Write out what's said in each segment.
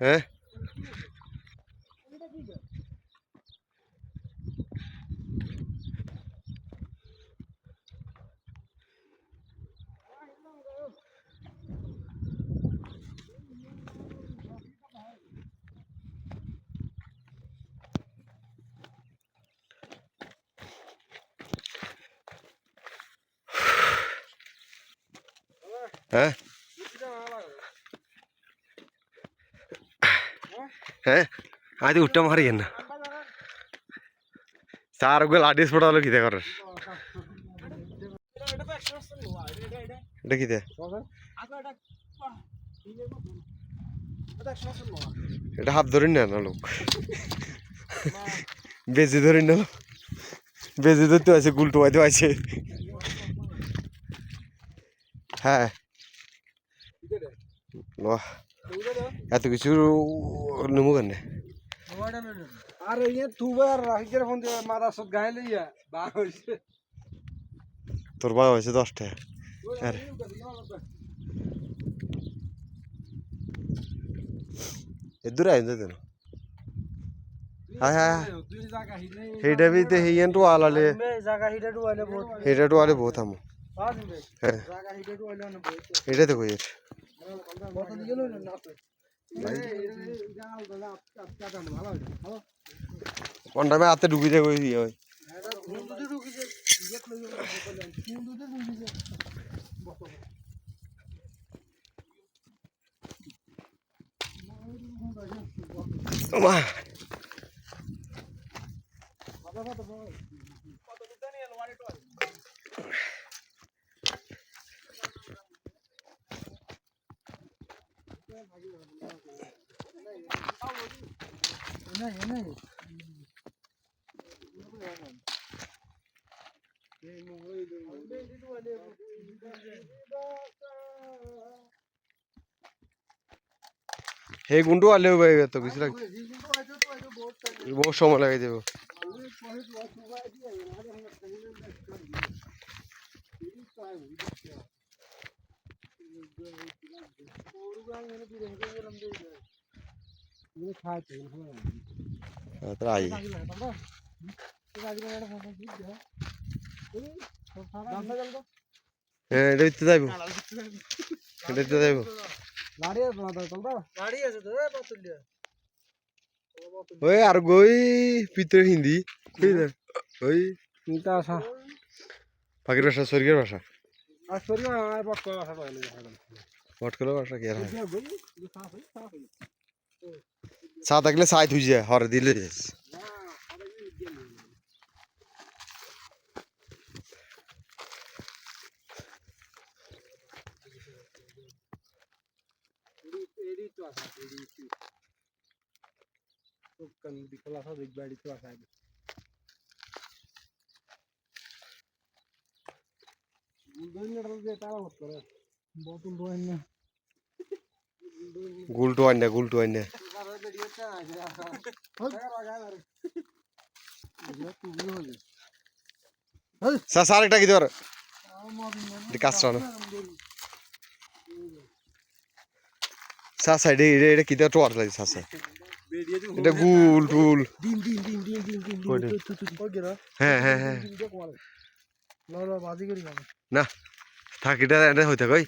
হ্যাঁ? হ্যাঁ? হ্যাঁ? হ্যাঁ? আজ উঠটা মারি না চার গো লাডিস পড়ালো কিতে করার এটা কিতে? এটা হাত ধরিন না না লোক। বেজি ধরিন না। বেজি ধরতে আছে গুলটো আছে হ্যাঁ। বাহ এত কিছু নেব কেন আর ইয়ে তুবার রাখিকে ফোন দিয়ে মাথা সব গায়ে লইয়া বা হইছে তোর মা হয়েছে দশটা আর এ দূরে আইন দেন হ্যাঁ হ্যাঁ দুই জায়গা হিলে সেইটা বি তে হিয়েন টু আলালে মে জায়গা হিলে ডুয়ালে বহুত সেইটা টু আলে বহুত আমু পাঁচ মে হ্যাঁ জায়গা হিলে ডুয়ালে না বহুত এটা তো কোনটা হাতে ঢুকি যায় ওই ঢুকিছে মা নাই নাই হে গুন্ডু আলে ভাই এত কিছু লাগ বহুত সময় লাগাই দেব। হ্যাঁ, তারা আই হ্যাঁ এটা দিতে যাইব এটা দিতে যাইব ওই আর গই ভিতরে হিন্দি ওই পাখির ভাষা স্বর্গের ভাষা আর সরি আর বক করা আসা পাইলে ভটকলের ভাষা কি আর হয়? চা থাকলে চাই থুই যায় হর দিলে যাস। এডি তো আসা এডি তো কান দিকলা আসা দেখ বাড়ি তো আসা দুনিয়াটা যে তারা মত করে বোতল দোয়াই না গুলটু আন্যা গুলটু আন্যা চা সার একটা কি তোর কাজটা না সাইডে এটা কি তোর টোয়ার লাগে চা এটা গুল টুল হ্যাঁ হ্যাঁ হ্যাঁ না থাক এটা এটা থাক ওই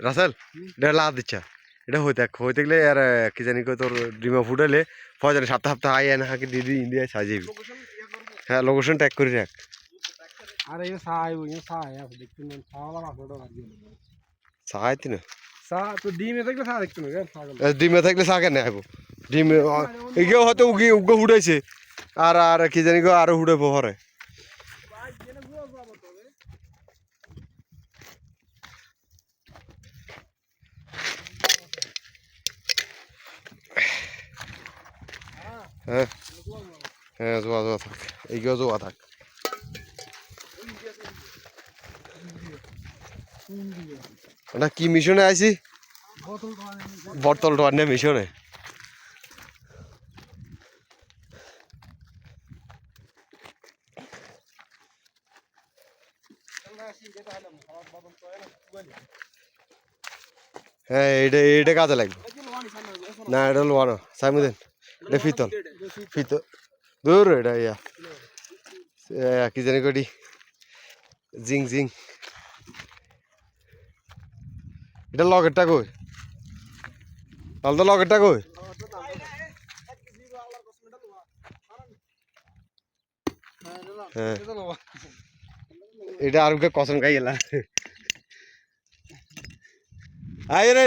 রাসেল এটা লাভ দিচ্ছা এটা হইতে হইতে থাকলে আর কি জানি কই তোর ডিমা ফুটালে পাওয়া জানি সপ্তাহ সপ্তাহ আই না হাঁকি দিদি ইন্ডিয়ায় সাজিয়ে হ্যাঁ লোকেশন ট্যাগ করে রাখ আরে সাই ওই সাই দেখতে না সালা ফটো মার দিন সা তো ডিমে থাকলে ডিমে থাকলে সা কেন আইবো ডিমে হয়তো উগে উগে উড়াইছে আর আর কি জানি কো আরও উড়ে পরে হ্যাঁ? হ্যাঁ জোয়া জোয়া থাক। এইগুলো জোয়া থাক। এটা কি মিশনে আইছি? বটল টোয়ার মিশনে। হ্যাঁ এইটা এটা কাজে লাগবে। না, এটা লোয়ানো সাইমুদ্দিন, এটা ফিতল ফিতল দূর এটা, ইয়া। কি জানি কটি জিং জিং। এটা লগেরটা কই? তাহলে তো লগেরটা কই? হ্যাঁ। এটা আর কসম খাই গেলা। আই রে।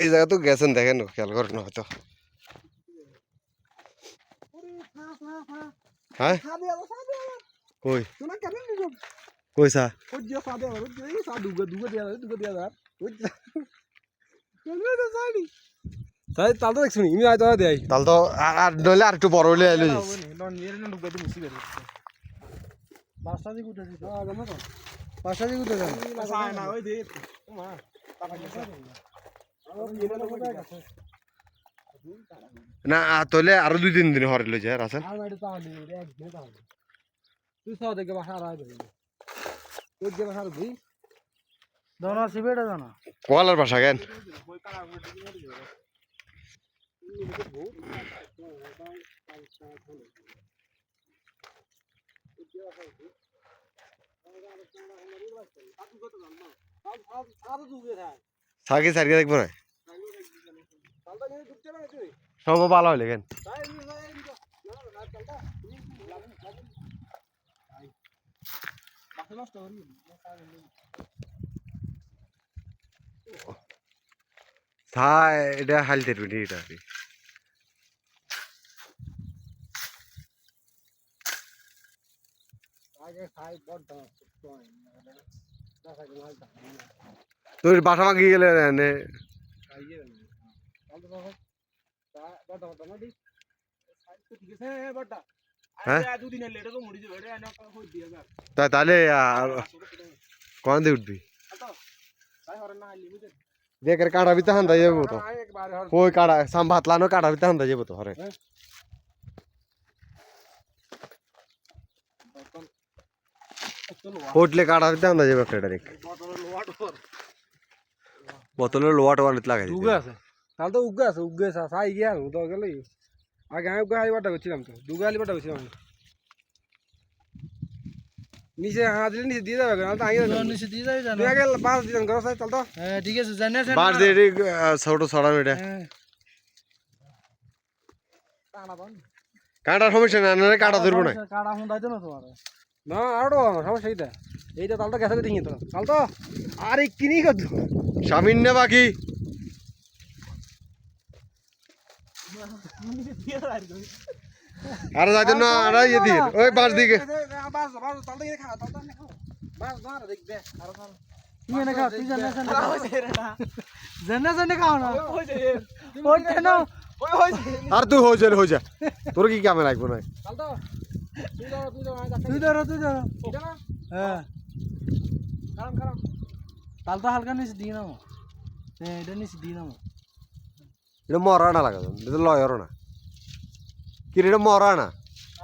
এই জায়গা তো গেছেন দেখেন খেয়াল করেন হয়তো। হ্যাঁ? কই? যে সা দুগা দুগা দিয়া দুগা দিয়া দার ওই কেমন তো সাইডি সাই তাল তো দেখছনি ইমি আইতো দেই তাহলে তো আর নইলে আর একটু বড় হইলে আইলো পাঁচটা দিকে পাঁচটা উঠে যান না ওই দে। না আ, তাহলে আরও দুই তিন দিন হরে লই যায় রাসেল আর তুই সব দেখে বাসা আর তুই যে বাসা আর বুই দনা সিবেটা জানা। কোয়ালার ভাষা কেন? সাকি সারিয়ে দেখব না। সব ভালো হইলে কেন? থা এটা হালতে টুটি এটা কি। তোর বাসা মাগি গেলে এনে হ্যাঁ তা তাহলে কোন দিয়ে উঠবি দেখের কাটা বিতে হান্দা যাব তো কই কাটা সাম ভাত লানো কাটা বিতে হান্দা যাব তো হরে উঠলে কাটা বিতে হান্দা যাবে একটা ডাইরেক্ট বোতলের লোয়া টোয়া নিতে লাগাই উগে আছে তাহলে তো উগে আছে উগে আছে সাই গিয়া তো গেলে আগে আমি উগে আলি বাটা করছিলাম তো দুগে আলি বাটা করছিলাম নিচে হাঁ দিলে নিচে দিয়ে যাবে নাহলে তো আগে নিচে দিয়ে যাই জানো তুই আগে বাস দিলাম ঘর সাই চল তো হ্যাঁ ঠিক আছে জানি আছে বাস দিয়ে ছোট ছড়ানো এটা হ্যাঁ কাটার সমস্যা না কাটা ধরবো না কাটা হুন্দাইতো না তোমার না আরও সমস্যা এইটা। এইটা তালটা গেছে দেখি তো চাল তো আরে কিনি কত সামিন্য বাকি। আরে যাইতে না আরে ইয়ে দিয়ে ওই বাস দিকে। বাস বাস তালটা খা তালটা নে খাও বাস ধর দেখ দে আরও ধর না আর তুই হয়ে যা। তোর কি কামে লাগবো না তুই ধর তুই ধর আমি তুই ধরো তুই ধরো এটা না হ্যাঁ কারণ কারণ তাল তো হালকা নিচে দিয়ে নাও হ্যাঁ এটা নিচে দিয়ে নাও এটা মরা না লাগা এটা লয়ারও না কি রে, এটা মরা না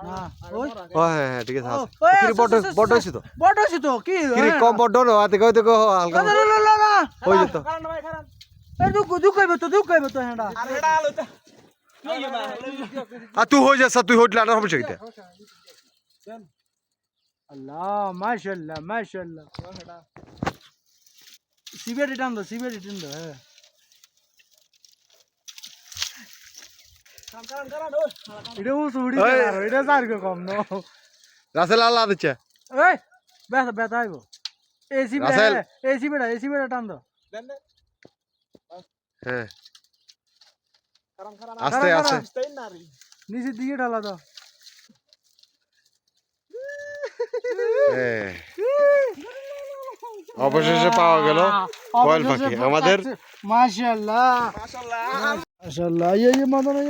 না ওই ও হ্যাঁ হ্যাঁ ঠিক আছে ও, আছে ওই কি রে, আছে, বড় আছে, আছে, বড় হয়েছে তো বড় আছে তো কি কি রে, কম বড় না হাতে কই দেখো হালকা না না না না হয়ে যেত কারণ ভাই কারণ এই দুঃখ দুঃখ হইবে তো দুঃখ হইবে তো হ্যাঁ আর এটা আলো তো আর তুই হয়ে যাস তুই হইলে আর কিটা আল্লাহ মাশাআল্লাহ মাশাআল্লাহ সিবিআই রিটার্ন দাও সিবিআই রিটার্ন দাও হ্যাঁ এটা ওই। আর এটা সারকে কম নো রাসেল আল্লাহ দিচ্ছে এই ব্যথা ব্যথা আইবো এসি বেড়া এসি বেড়া এসি বেড়া টান হ্যাঁ আস্তে আস্তে নিচের দিকে ঢালা দাও অবশেষে পাওয়া গেল কয়েল পাখি। আমাদের এই মদন এই।